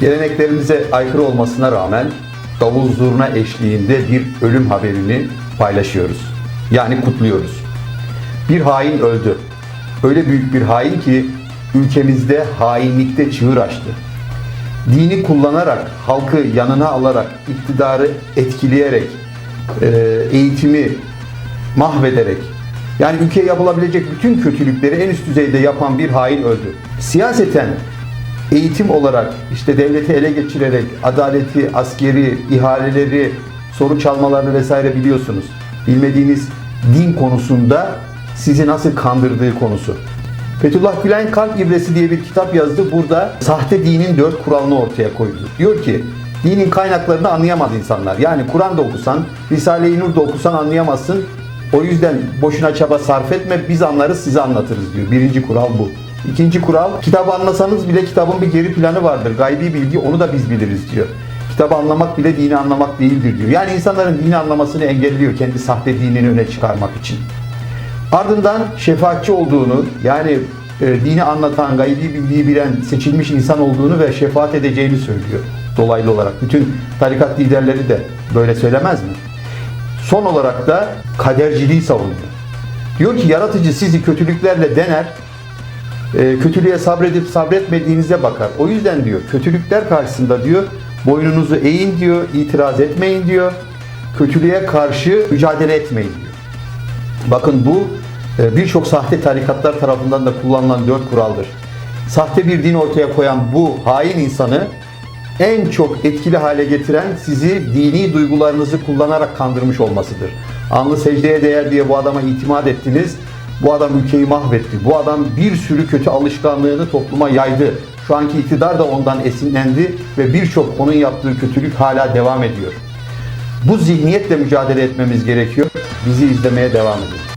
Geleneklerimize aykırı olmasına rağmen davul zurna eşliğinde bir ölüm haberini paylaşıyoruz. Yani kutluyoruz. Bir hain öldü. Öyle büyük bir hain ki ülkemizde hainlikte çığır açtı. Dini kullanarak, halkı yanına alarak, iktidarı etkileyerek, e, eğitimi mahvederek, yani ülkeye yapılabilecek bütün kötülükleri en üst düzeyde yapan bir hain öldü. Siyaseten eğitim olarak işte devleti ele geçirerek adaleti, askeri, ihaleleri, soru çalmalarını vesaire biliyorsunuz. Bilmediğiniz din konusunda sizi nasıl kandırdığı konusu. Fethullah Gülen Kalp İbresi diye bir kitap yazdı. Burada sahte dinin dört kuralını ortaya koydu. Diyor ki dinin kaynaklarını anlayamaz insanlar. Yani Kur'an da okusan, Risale-i Nur da okusan anlayamazsın. O yüzden boşuna çaba sarf etme biz anlarız size anlatırız diyor. Birinci kural bu. İkinci kural kitabı anlasanız bile kitabın bir geri planı vardır. Gaybi bilgi onu da biz biliriz diyor. Kitabı anlamak bile dini anlamak değildir diyor. Yani insanların dini anlamasını engelliyor kendi sahte dinini öne çıkarmak için. Ardından şefaatçi olduğunu yani e, dini anlatan, gaybi bilgiyi bilen seçilmiş insan olduğunu ve şefaat edeceğini söylüyor dolaylı olarak. Bütün tarikat liderleri de böyle söylemez mi? Son olarak da kaderciliği savunuyor. Diyor ki yaratıcı sizi kötülüklerle dener, e, kötülüğe sabredip sabretmediğinize bakar. O yüzden diyor kötülükler karşısında diyor boynunuzu eğin diyor, itiraz etmeyin diyor. Kötülüğe karşı mücadele etmeyin diyor. Bakın bu e, birçok sahte tarikatlar tarafından da kullanılan dört kuraldır. Sahte bir din ortaya koyan bu hain insanı en çok etkili hale getiren sizi dini duygularınızı kullanarak kandırmış olmasıdır. Anlı secdeye değer diye bu adama itimat ettiniz. Bu adam ülkeyi mahvetti. Bu adam bir sürü kötü alışkanlığını topluma yaydı. Şu anki iktidar da ondan esinlendi ve birçok onun yaptığı kötülük hala devam ediyor. Bu zihniyetle mücadele etmemiz gerekiyor. Bizi izlemeye devam edin.